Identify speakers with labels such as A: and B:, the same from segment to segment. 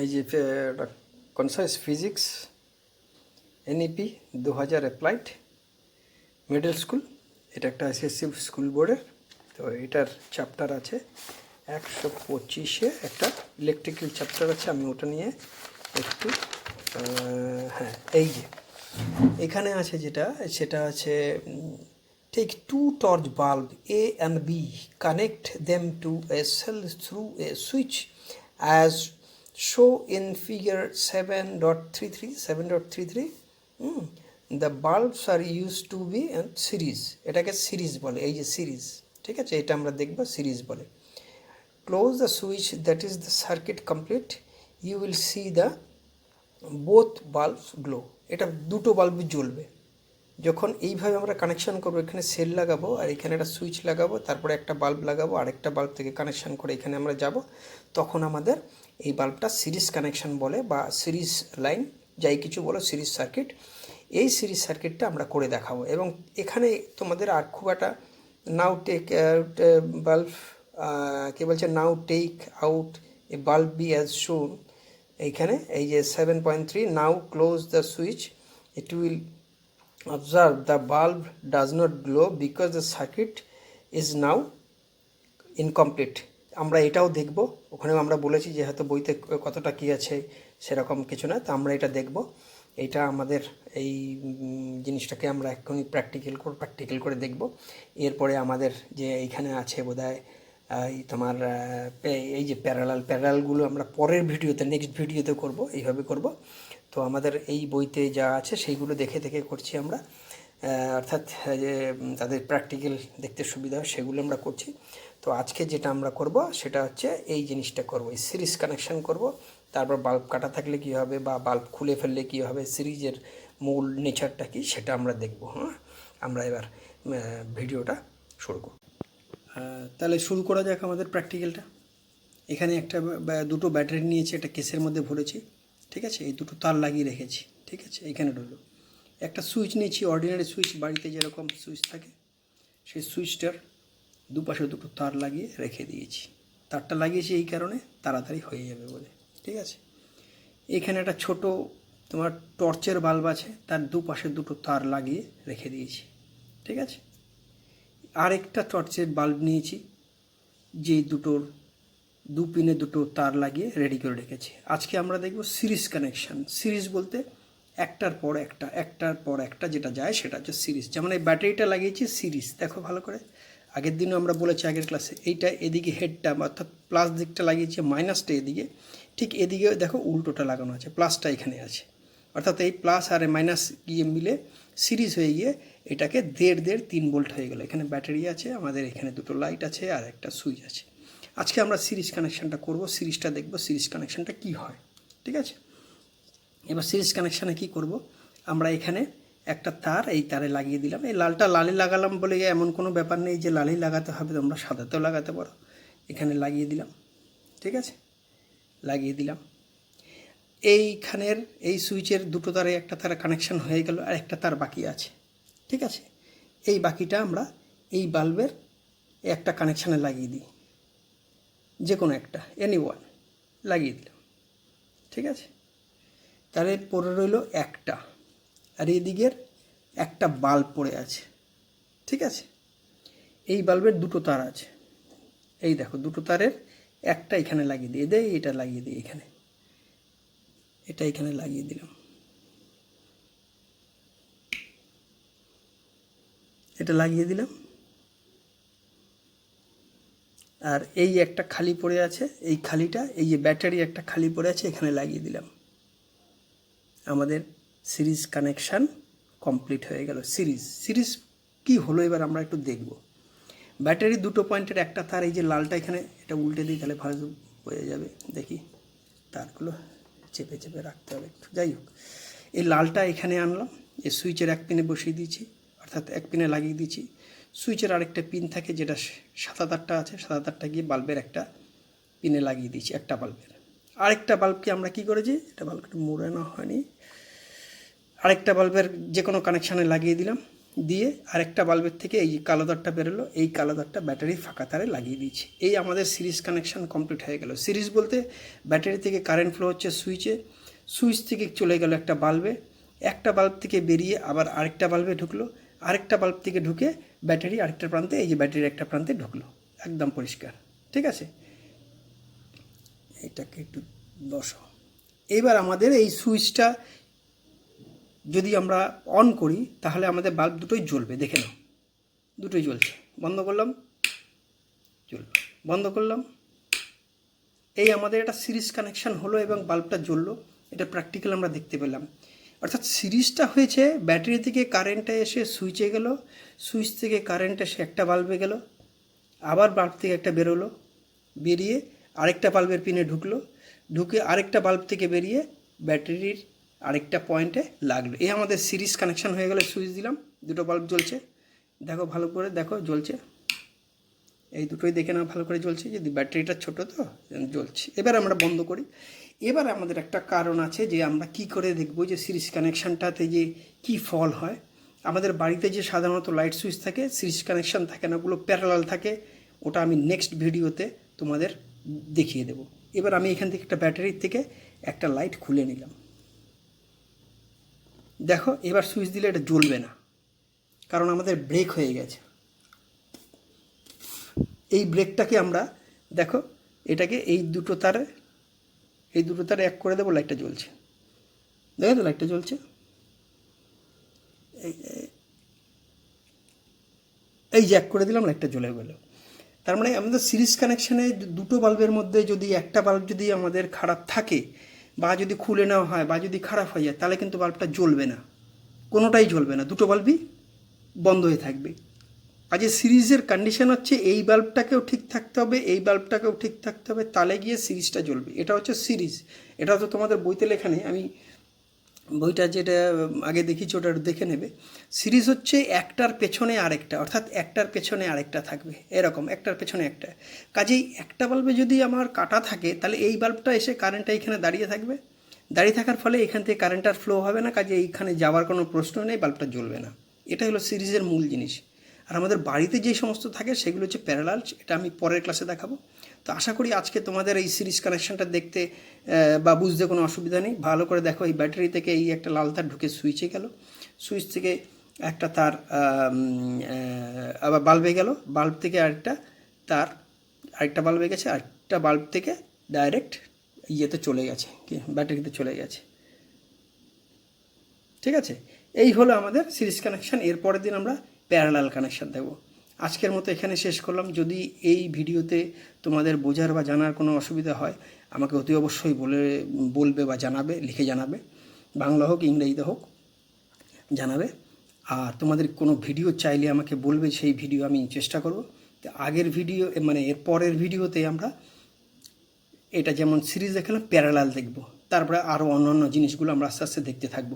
A: এই যে কনসাইস physics NEP দু হাজার অ্যাপ্লাইড মিডল স্কুল এটা একটা এসএসসি স্কুল বোর্ডের তো এটার চ্যাপ্টার আছে। একশো পঁচিশে একটা ইলেকট্রিক্যাল চ্যাপ্টার আছে, আমি ওটা নিয়ে একটু হ্যাঁ এই যে। এখানে আছে যেটা, সেটা আছে take two torch bulb A and B connect them to a cell through a switch as three three seven dot three three the bulbs are use to be series এটাকে সিরিজ বলে, এই যে সিরিজ ঠিক আছে? এটা আমরা দেখব series বলে। Close the switch that is the circuit complete you will see the both bulbs glow, এটা দুটো বাল্ব জ্বলবে। যখন এইভাবে আমরা কানেকশন করব, এখানে সেল লাগাবো আর এখানে একটা সুইচ লাগাবো, তারপরে একটা বাল্ব লাগাবো, আরেকটা বাল্ব থেকে কানেকশন করে এখানে আমরা যাব, তখন আমাদের এই বাল্বটা সিরিজ কানেকশন বলে বা সিরিজ লাইন যাই কিছু বলো সিরিজ সার্কিট এই সিরিজ সার্কিটটা আমরা করে দেখাবো। এবং এখানে তোমাদের আর খুব একটা নাও টেক বাল্ব কী বলছে? Now take out A bulb B as শোন এইখানে এই যে seven point three now close the switch it will observe the bulb does not glow because the circuit is now incomplete আমরা এটাও দেখব। ওখানেও আমরা বলেছি যে হয়তো বইতে কতটা কী আছে, সেরকম কিছু না। তো আমরা এটা দেখব। এটা আমাদের এই জিনিসটাকে আমরা এক্ষুনি প্র্যাকটিক্যাল প্র্যাকটিক্যাল করে দেখব। এরপরে আমাদের যে এইখানে আছে বোধহয় এই তোমার এই যে প্যারালাল প্যারালালগুলো আমরা পরের ভিডিওতে নেক্সট ভিডিওতে করব, এইভাবে করব। তো আমাদের এই বইতে যা আছে সেইগুলো দেখে দেখে করছি আমরা। অর্থাৎ যে তাদের প্র্যাকটিক্যাল দেখতে সুবিধা হয়, সেগুলো আমরা করছি। তো আজকে যেটা আমরা করব, সেটা হচ্ছে এই জিনিসটা করব, এই সিরিজ কানেকশন করব। তারপর বাল্ব কাটা থাকলে কী হবে বা বাল্ব খুলে ফেললে কী হবে, সিরিজের মূল নেচারটা কী, সেটা আমরা দেখব হ্যাঁ? আমরা এবার ভিডিওটা শুরু করব। তাহলে শুরু করা যাক আমাদের প্র্যাকটিক্যালটা এখানে একটা দুটো ব্যাটারি নিয়েছি, একটা কেসের মধ্যে ভরেছি, ঠিক আছে? এই দুটো তার লাগিয়ে রেখেছি, ঠিক আছে? এখানে রইল একটা সুইচ নিয়েছি অর্ডিনারি সুইচ বাড়িতে যেরকম সুইচ থাকে, সেই সুইচটার দুপাশে দুটো তার লাগিয়ে রেখে দিয়েছি। তারটা লাগিয়েছি এই কারণে তাড়াতাড়ি হয়ে যাবে বলে, ঠিক আছে? এখানে একটা ছোট তোমার টর্চের বাল্ব আছে, তার দুপাশে দুটো তার লাগিয়ে রেখে দিয়েছি, ঠিক আছে? আরেকটা টর্চের বাল্ব নিয়েছি, যে দুটোর, দু পিনে দুটো তার লাগিয়ে রেডি করে রেখেছি। আজকে আমরা দেখব সিরিজ কানেকশান সিরিজ বলতে একটার পর একটা, একটার পর একটা যেটা যায় সেটা হচ্ছে সিরিজ যেমন এই ব্যাটারিটা লাগিয়েছি সিরিজ দেখো ভালো করে। আগের দিনও আমরা বলেছি আগের ক্লাসে এইটা এদিকে হেডটা অর্থাৎ প্লাস দিকটা লাগিয়েছি মাইনাসটা এদিকে। ঠিক এদিকে দেখো উল্টোটা লাগানো আছে প্লাসটা এখানে আছে। অর্থাৎ এই প্লাস আর মাইনাস গিয়ে মিলে সিরিজ হয়ে গিয়ে এটাকে দেড় দেড় তিন ভোল্ট হয়ে গেল। এখানে ব্যাটারি আছে, আমাদের এখানে দুটো লাইট আছে আর একটা সুইচ আছে। আজকে আমরা সিরিজ কানেকশানটা করব, সিরিজটা দেখব, সিরিজ কানেকশানটা কি হয়, ঠিক আছে? এবার সিরিজ কানেকশানে কি করব? আমরা এখানে একটা তার, এই তারে লাগিয়ে দিলাম। এই লালটা লালে লাগালাম বলে এমন কোনো ব্যাপার নেই যে লালি লাগাতে হবে, তোমরা সাদাতেও লাগাতে পারো। এখানে লাগিয়ে দিলাম, ঠিক আছে? লাগিয়ে দিলাম। এইখানের, এই সুইচের দুটো তারে, একটা তার কানেকশন হয়ে গেল আর একটা তার বাকি আছে। ঠিক আছে? এই বাকিটা আমরা এই বাল্বের একটা কানেকশানে লাগিয়ে দিই। যে কোনো একটা এনি ওয়ান লাগিয়ে দিলাম। ঠিক আছে? তাহলে পড়ে রইল একটা। আর এদিকের একটা বাল্ব পড়ে আছে। ঠিক আছে? এই বাল্বের দুটো তার আছে। এই দেখো, দুটো তারের একটা এখানে লাগিয়ে দিয়ে দেয় এটা লাগিয়ে দিই এখানে। এটা এখানে লাগিয়ে দিলাম। এটা লাগিয়ে দিলাম। আর এই একটা খালি পড়ে আছে, এই খালিটা, এই যে ব্যাটারি একটা খালি পড়ে আছে, এখানে লাগিয়ে দিলাম। আমাদের সিরিজ কানেকশান কমপ্লিট হয়ে গেল। সিরিজ সিরিজ কি হলো এবার আমরা একটু দেখব। ব্যাটারি দুটো পয়েন্টের একটা তার, এই যে লালটা এখানে, এটা উল্টে দিই, তাহলে ভালো হয়ে যাবে। দেখি, তারগুলো চেপে চেপে রাখতে হবে একটু। যাই হোক, এই লালটা এখানে আনলাম, এই সুইচের এক পিনে বসিয়ে দিয়েছি। অর্থাৎ এক পিনে লাগিয়ে দিয়েছি। সুইচের আরেকটা পিন থাকে যেটা সাদা তারটা আছে সাদা তারটা গিয়ে বাল্বের একটা পিনে লাগিয়ে দিয়েছি, একটা বাল্বের। আরেকটা বাল্বকে আমরা কি করেছি, এটা বাল্বটা মোড়ানো হয়নি। আরেকটা বাল্বের যে কোনো কানেকশানে লাগিয়ে দিলাম, দিয়ে আরেকটা বাল্বের থেকে এই কালো তারটা বেরোলো, এই কালো তারটা ব্যাটারির ফাঁকা তারে লাগিয়ে দিয়েছি। এই আমাদের সিরিজ কানেকশন কমপ্লিট হয়ে গেল। সিরিজ বলতে ব্যাটারি থেকে কারেন্ট ফ্লো হচ্ছে সুইচে, সুইচ থেকে চলে গেল একটা বাল্বে, একটা বাল্ব থেকে বেরিয়ে আবার আরেকটা বাল্বে ঢুকলো আরেকটা বাল্ব থেকে ঢুকে ব্যাটারি আরেকটা প্রান্তে, এই যে ব্যাটারির একটা প্রান্তে ঢুকলো। একদম পরিষ্কার। ঠিক আছে? এটাকে একটু বসো এবার আমাদের এই সুইচটা যদি আমরা অন করি, তাহলে আমাদের বাল্ব দুটোই জ্বলবে, দেখে নাও। দুটোই জ্বলছে। বন্ধ করলাম? জ্বললো। বন্ধ করলাম? এই আমাদের একটা সিরিজ কানেকশন হলো এবং বাল্বটা জ্বললো। এটা প্র্যাকটিক্যাল আমরা দেখতে পেলাম। অর্থাৎ সিরিজটা হয়েছে, ব্যাটারি থেকে কারেন্টটা এসে সুইচে গেল সুইচ থেকে কারেন্ট এসে একটা বাল্বে গেল, আবার বাল্ব থেকে একটা বেরোলো, বেরিয়ে আরেকটা বাল্বের পিনে ঢুকলো, ঢুকে আরেকটা বাল্ব থেকে বেরিয়ে ব্যাটারির আরেকটা পয়েন্টে লাগল। এই আমাদের সিরিজ কানেকশন হয়ে গেলে সুইচ দিলাম, দুটো বাল্ব জ্বলছে। দেখো ভালো করে, দেখো জ্বলছে। এই দুটোই দেখে নাও, ভালো করে জ্বলছে। যদি ব্যাটারিটা ছোটো তো, জ্বলছে। এবার আমরা বন্ধ করি। এবার আমাদের একটা কারণ আছে যে আমরা কি করে দেখব যে সিরিজ কানেকশানটাতে যে কি ফল হয়। আমাদের বাড়িতে যে সাধারণত লাইট সুইচ থাকে, সিরিজ কানেকশান থাকে না, ওগুলো প্যারালাল থাকে, ওটা আমি নেক্সট ভিডিওতে তোমাদের দেখিয়ে দেব। এবার আমি এখান থেকে একটা ব্যাটারির থেকে একটা লাইট খুলে নিলাম। দেখো, এবার সুইচ দিলে এটা জ্বলবে না, কারণ আমাদের ব্রেক হয়ে গেছে। এই ব্রেকটাকে আমরা, দেখো, এটাকে এই দুটো তারে এই দুটো তারে এক করে দেবো, লাইটটা জ্বলছে। দেখো তো লাইটটা জ্বলছে? এই যে এক করে দিলাম, লাইটটা জ্বলে গেল। তার মানে আমাদের সিরিজ কানেকশানে দুটো বাল্বের মধ্যে যদি একটা বাল্ব যদি আমাদের খারাপ থাকে বা যদি খুলে নেওয়া হয় বা যদি খারাপ হয়ে যায়, তাহলে কিন্তু বাল্বটা জ্বলবে না। কোনোটাই জ্বলবে না। দুটো বাল্বই বন্ধ হয়ে থাকবে। কাজে সিরিজের কন্ডিশন হচ্ছে, এই বাল্বটাকেও ঠিক থাকতে হবে, এই বাল্বটাকেও ঠিক থাকতে হবে, তালে গিয়ে সিরিজটা জ্বলবে। এটা হচ্ছে সিরিজ। এটা তো তোমাদের বইতে লেখা নেই। আমি বইটা যেটা আগে দেখিছি ওটা দেখে নেবে। সিরিজ হচ্ছে একটার পেছনে আরেকটা, অর্থাৎ একটার পেছনে আরেকটা থাকবে। এরকম, একটার পেছনে একটা। কাজেই একটা বাল্বে যদি আমার কাটা থাকে, তাহলে এই বাল্বটা এসে কারেন্টটা এখানে দাঁড়িয়ে থাকবে। দাঁড়িয়ে থাকার ফলে এখান থেকে কারেন্টার ফ্লো হবে না। কাজে এইখানে যাওয়ার কোনো প্রশ্ন নেই, বাল্বটা জ্বলবে না। এটা হলো সিরিজের মূল জিনিস। আর আমাদের বাড়িতে যে সমস্ত থাকে সেগুলো হচ্ছে প্যারালাল এটা আমি পরের ক্লাসে দেখাবো। তো আশা করি আজকে তোমাদের এই সিরিজ কানেকশনটা দেখতে বা বুঝতে কোনো অসুবিধা নেই। ভালো করে দেখো, এই ব্যাটারি থেকে এই একটা লাল তার ঢুকে সুইচে গেল। সুইচ থেকে একটা তার আবার বাল্বে গেল। বাল্ব থেকে আরেকটা তার, আরেকটা বাল্বে গেছে, আরেকটা বাল্ব থেকে ডাইরেক্ট ইয়েতে চলে গেছে ব্যাটারিতে চলে গেছে। ঠিক আছে? এই হলো আমাদের সিরিজ কানেকশান এরপরের দিন আমরা প্যারালাল কানেকশান দেব। আজকের মতো এখানে শেষ করলাম। যদি এই ভিডিওতে তোমাদের বোঝার বা জানার কোনো অসুবিধা হয়, আমাকে অতি অবশ্যই বলে, বলবে বা জানাবে, লিখে জানাবে। বাংলা হোক, ইংরেজিতে হোক, জানাবে। আর তোমাদের কোনো ভিডিও চাইলে আমাকে বলবে, সেই ভিডিও আমি চেষ্টা করব। তো আগের ভিডিও মানে এর পরের ভিডিওতে আমরা এটা যেমন সিরিজ দেখালাম, প্যারালাল দেখব। তারপরে আরও অন্যান্য জিনিসগুলো আমরা আস্তে আস্তে দেখতে থাকব।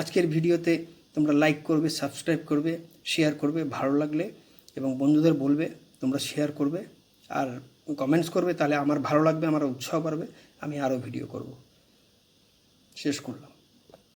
A: আজকের ভিডিওতে তোমরা লাইক করবে সাবস্ক্রাইব করবে শেয়ার করবে, ভালো লাগলে এবং বন্ধুদের বলবে, তোমরা শেয়ার করবে আর কমেন্টস করবে, তাহলে আমার ভালো লাগবে, আমার উৎসাহ বাড়বে, আমি আরও ভিডিও করব। শেষ করলাম।